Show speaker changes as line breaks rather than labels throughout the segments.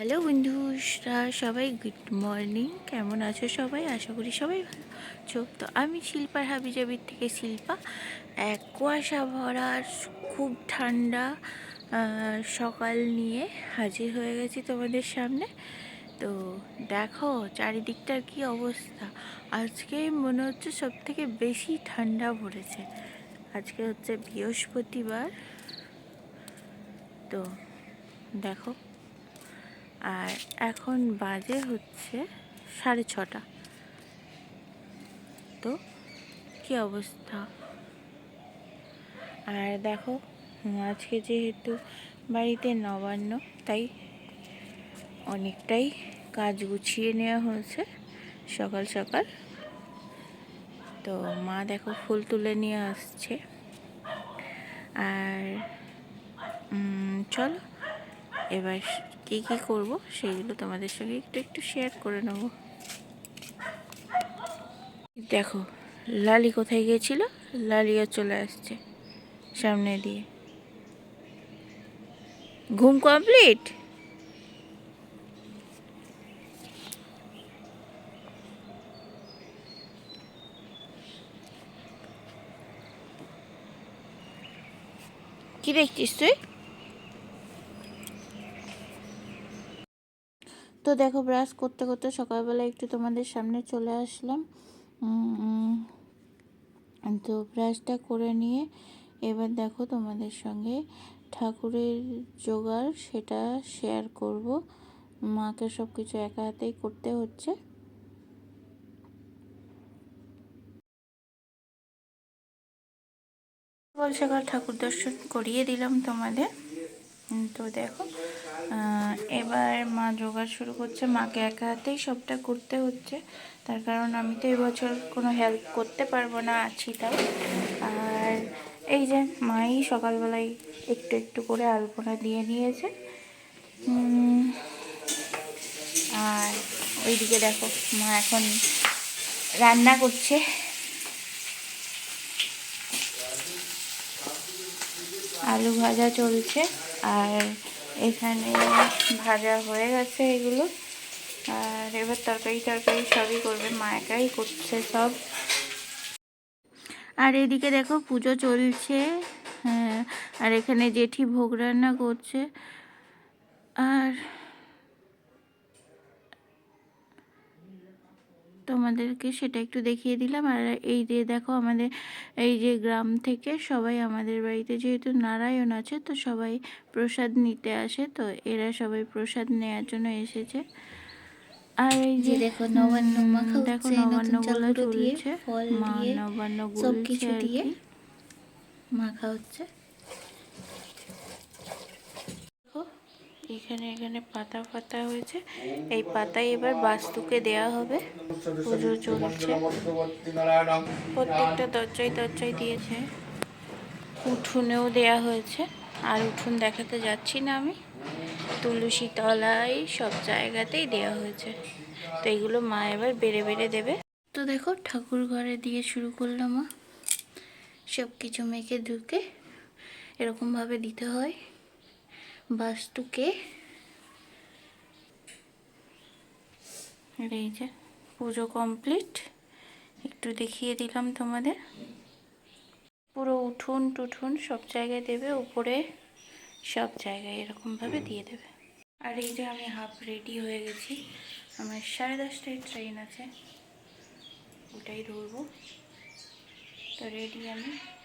Hello বন্ধুরা, সবাই good morning কেমন আছো সবাই? আশা করি সবাই ভালো আছো। তো আমি শিল্পার হাবিজাবির থেকে শিল্পা। এক কুয়াশা ভরা খুব ঠান্ডা সকাল নিয়ে হাজির হয়ে গেছি তোমাদের সামনে। তো দেখো, চারিদিকটার কি অবস্থা। আজকে মনে হচ্ছে সব থেকে বেশি ঠান্ডা পড়েছে। আজকে হচ্ছে বৃহস্পতিবার। তো দেখো আর এখন বাজে হচ্ছে সাড়ে ছটা। তো কি অবস্থা? আর দেখো, আজকে যেহেতু বাড়িতে নবান্ন, তাই অনেকটাই কাজ গুছিয়ে নেওয়া হয়েছে সকাল সকাল। তো মা দেখো ফুল তুলে নিয়ে আসছে। আর চলো, এবার কি কি করব সেইগুলো তোমাদের সঙ্গে একটু একটু শেয়ার করে নেব। দেখো, লালি কোথায় গিয়েছিল? লালিও চলে আসছে সামনে দিয়ে। ঘুম কমপ্লিট কি দেখছিস তুই? তো দেখো ব্রাশ করতে করতে সকালবেলা একটু তোমাদের সামনে চলে আসলাম। তো ব্রাশটা করে নিয়ে এবার দেখো তোমাদের সঙ্গে ঠাকুরের জোগাড়, সেটা শেয়ার করব। মাকে সব কিছু একা হাতেই করতে হচ্ছে। সকাল ঠাকুর দর্শন করিয়ে দিলাম তোমাদের। তো দেখো এবার মা জোগাড় শুরু করছে। মাকে একা হাতেই সবটা করতে হচ্ছে। তার কারণ আমি তো এবছর কোনো হেল্প করতে পারব না, আছি তাও। আর এই যে মাই সকালবেলায় একটু একটু করে আলপনা দিয়ে নিয়েছে। আর ওইদিকে দেখো, মা এখন রান্না করছে। আলু ভাজা চলছে। আর এখানে ভাজা হয়ে গেছে এগুলো। আর এবার তরকারি তরকারি সবই করবে। মা একাই করছে সব। আর এদিকে দেখো পুজো চলছে। হ্যাঁ আর এখানে জেঠি ভোগ রান্না করছে। আর তোমাদেরকে সেটা একটু দেখিয়ে দিলাম। আর এই যে দেখো আমাদের এই যে গ্রাম থেকে সবাই আমাদের বাড়িতে যেহেতু নারায়ণ আছে তো সবাই প্রসাদ নিতে আসে। তো এরা সবাই প্রসাদ নেওয়ার জন্য এসেছে। আর এই যে
দেখো নবান্ন মাখা
দেখো
নবান্নগুলো দিয়ে
চলছে
ফল
মা
দিয়ে
নবান্ন
সব কিছু দিয়ে। মাখা হচ্ছে
দেখো এখানে এখানে পাতা পাতা হয়েছে। এই পাতায় এবার বাস্তুকে দেয়া হবে। পুজো চলছে। প্রত্যেকটা দরজায় দরজায় দিয়েছে। উঠুনেও দেয়া হয়েছে। আর উঠুন দেখাতে যাচ্ছি না আমি। তুলসী তলায় সব জায়গাতেই দেওয়া হয়েছে। তো এগুলো মা এবার বেড়ে বেড়ে দেবে। তো দেখো, ঠাকুর ঘরে দিয়ে শুরু করলাম মা। সব কিছু মেখে ঢুকে এরকমভাবে দিতে হয়। বাস্তুকে আর এই যে পুজো কমপ্লিট একটু দেখিয়ে দিলাম তোমাদের। পুরো উঠুন টুঠুন সব জায়গায় দেবে, উপরে সব জায়গায় এরকমভাবে দিয়ে দেবে। আর এই যে আমি হাফ রেডি হয়ে গেছি। আমার সাড়ে দশটায় ট্রেন আছে। ওটাই ধরবো। তো রেডি আমি।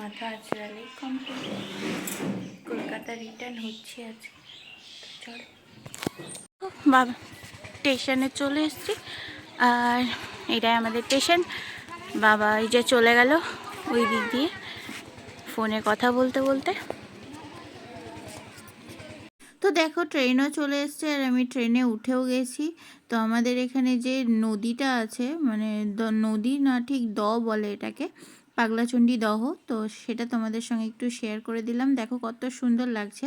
মাথা আঁচড়ালেই কমপ্লিট কলকাতা রিটার্ন হচ্ছে আজকে। তো চলো। বাবা স্টেশনে চলে এসেছি। আর এটাই আমাদের স্টেশন বাবা এই যে চলে গেল ওই দিক দিয়ে ফোনে কথা বলতে বলতে। তো দেখো ট্রেনও চলে এসছে আর আমি ট্রেনে উঠেও গেছি। তো আমাদের এখানে যে নদীটা আছে মানে নদী না ঠিক দ বলে এটাকে পাগলাচণ্ডী দহ, তো সেটা তোমাদের সঙ্গে একটু শেয়ার করে দিলাম। দেখো কত সুন্দর লাগছে।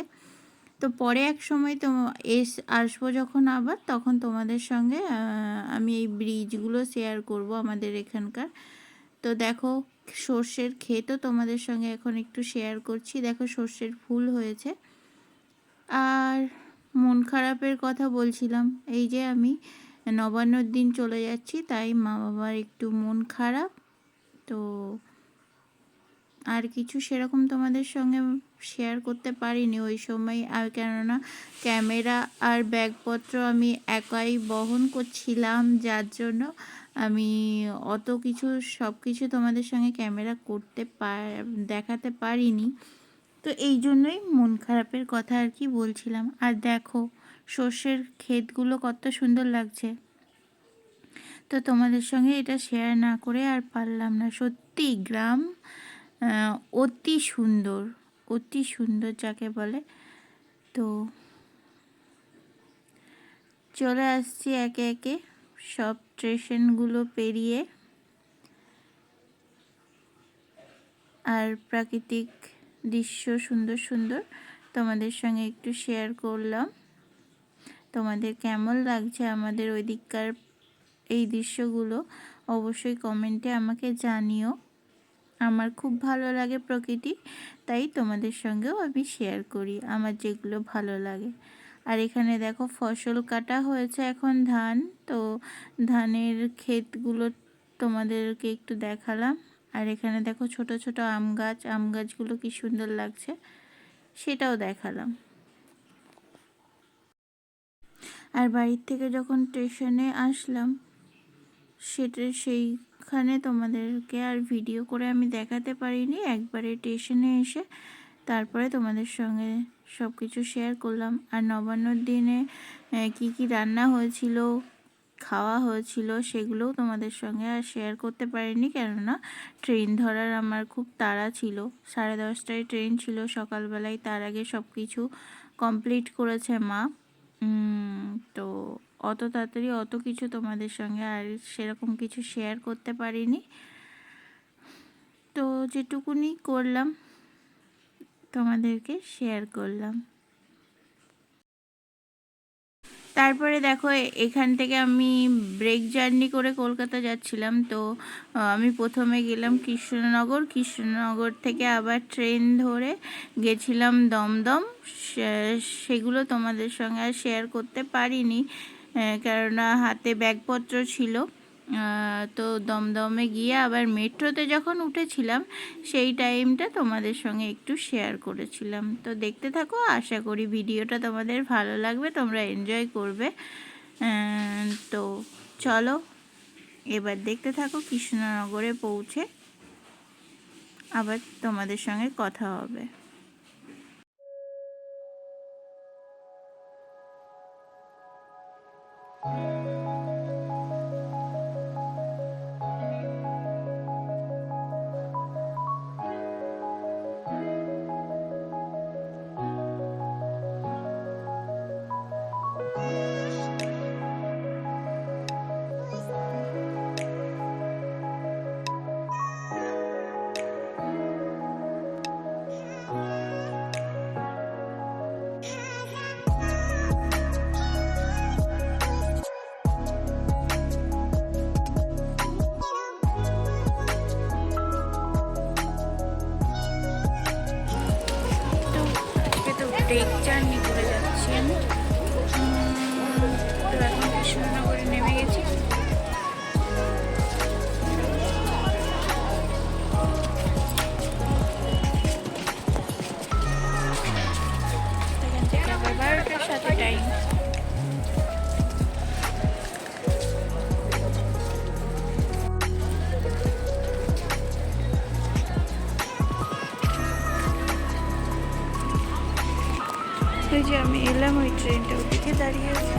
তো পরে এক সময় তো এস আসব যখন আবার, তখন তোমাদের সঙ্গে আমি এই ব্রিজগুলো শেয়ার করব আমাদের এখানকার। তো দেখো সর্ষের ক্ষেতও তোমাদের সঙ্গে এখন একটু শেয়ার করছি। দেখো সর্ষের ফুল হয়েছে। আর মন খারাপের কথা বলছিলাম, এই যে আমি নবান্নর দিন চলে যাচ্ছি, তাই মা বাবার একটু মন খারাপ। তো আর কিছু সেরকম তোমাদের সঙ্গে শেয়ার করতে পারিনি ওই সময়। আর কেননা ক্যামেরা আর ব্যাগপত্র আমি একাই বহন করছিলাম, যার জন্য আমি অত কিছু, সব কিছু তোমাদের সঙ্গে ক্যামেরা করতে পার, দেখাতে পারিনি। তো এই জন্যই মন খারাপের কথা আর কি বলছিলাম। আর দেখো, সর্ষের ক্ষেতগুলো কত সুন্দর লাগছে। তো তোমাদের সঙ্গে এটা শেয়ার না করে আর পারলাম না। সত্যি, গ্রাম অতি সুন্দর অতি সুন্দর যাকে বলে। তো চলে আসছি একে একে সব স্টেশনগুলো পেরিয়ে। আর প্রাকৃতিক দৃশ্য সুন্দর সুন্দর তোমাদের সঙ্গে একটু শেয়ার করলাম। তোমাদের কেমন লাগছে আমাদের ওই দিককার এই দৃশ্যগুলো? অবশ্যই কমেন্টে আমাকে জানিও। আমার খুব ভালো লাগে প্রকৃতি, তাই তোমাদের সঙ্গেও আমি শেয়ার করি, আমার যেগুলো ভালো লাগে। আর এখানে দেখো ফসল কাটা হয়েছে এখন ধান, তো ধানের ক্ষেতগুলো তোমাদেরকে একটু দেখালাম। আর এখানে দেখো ছোট ছোট আম গাছ, আম গাছগুলো কি সুন্দর লাগছে, সেটাও দেখালাম। আর বাড়ির থেকে যখন স্টেশনে আসলাম সেটা সেইখানে তোমাদেরকে আর ভিডিও করে আমি দেখাতে পারিনি। একবারে স্টেশনে এসে তারপরে তোমাদের সঙ্গে সব কিছু শেয়ার করলাম। আর নবান্নর দিনে কি কি রান্না হয়েছিল, খাওয়া হয়েছিল সেগুলোও তোমাদের সঙ্গে আর শেয়ার করতে পারিনি। কেননা ট্রেন ধরার আমার খুব তাড়া ছিল। সাড়ে দশটায় ট্রেন ছিল, সকালবেলায় তার আগে সব কিছু কমপ্লিট করেছে মা। তো অত তাড়াতাড়ি অত কিছু তোমাদের সঙ্গে আর সেরকম কিছু শেয়ার করতে পারিনি। তো যেটুকুনি করলাম, তোমাদেরকে শেয়ার করলাম। তারপরে দেখো এখান থেকে আমি ব্রেক জার্নি করে কলকাতা যাচ্ছিলাম। তো আমি প্রথমে গেলাম কৃষ্ণনগর। কৃষ্ণনগর থেকে আবার ট্রেন ধরে গেছিলাম দমদম। সেগুলো তোমাদের সঙ্গে আর শেয়ার করতে পারিনি। কেননা হাতে ব্যাগপত্র ছিল তো দমদমে গিয়ে আবার মেট্রোতে যখন উঠেছিলাম, সেই টাইমটা তোমাদের সঙ্গে একটু শেয়ার করেছিলাম। তো দেখতে থাকো, আশা করি ভিডিওটা তোমাদের ভালো লাগবে, তোমরা এনজয় করবে। তো চলো, এবার দেখতে থাকো কৃষ্ণনগরে পৌঁছে আবার তোমাদের সঙ্গে কথা হবে। তো এই যে আমি এলাম ওই ট্রেনটা ওদিকে, দাঁড়িয়ে আছে।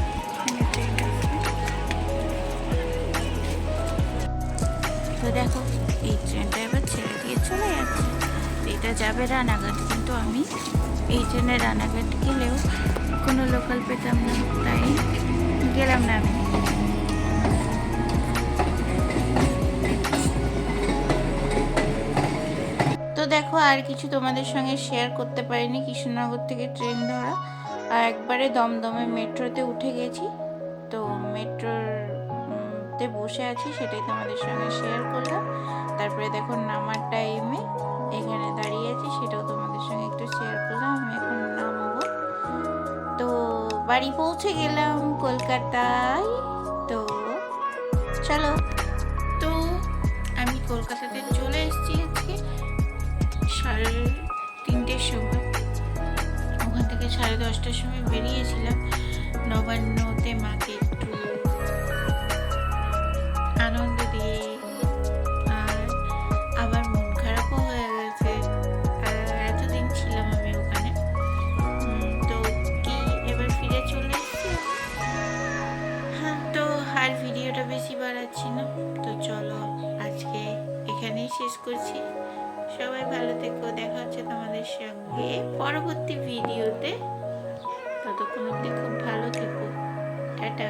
তো দেখো, এই ট্রেনটা এবার ছেড়ে দিয়ে চলে যাচ্ছে। এটা যাবে রানাঘাট, কিন্তু আমি এই ট্রেনে রানাঘাট গেলেও কোনো লোকাল পেতাম না। তাই গেলাম না আমি দেখো, আর কিছু তোমাদের সঙ্গে শেয়ার করতে পারিনি। কৃষ্ণনগর থেকে ট্রেন ধরা। আর একবারে দমদমে মেট্রোতে উঠে গেছি। তো মেট্রোর তে বসে আছি, সেটাই তোমাদের সঙ্গে শেয়ার করলাম। তারপরে দেখো, নামার টাইমে এখানে দাঁড়িয়ে আছি, সেটাও তোমাদের সঙ্গে একটু শেয়ার করলাম। আমি এখন নামবো। তো বাড়ি পৌঁছে গেলাম কলকাতায়। তো চলো। তো আমি কলকাতাতে চলে এসেছি। দশটার সময় বেরিয়েছিলাম। নবান্নতে মাকে একটু আনন্দ দিয়ে আর আবার মন খারাপও হয়ে গেছে। এতদিন ছিলাম আমি ওখানে। তো কি এবার ফিরে চলে হ্যাঁ তো আর ভিডিওটা বেশি বাড়াচ্ছি না। তো চলো আজকে এখানেই শেষ করছি। সবাই ভালো থেকো। দেখা হচ্ছে তোমাদের সঙ্গে পরবর্তী ভিডিওতে। ততক্ষণ অব্দি খুব ভালো থেকো। টাটা।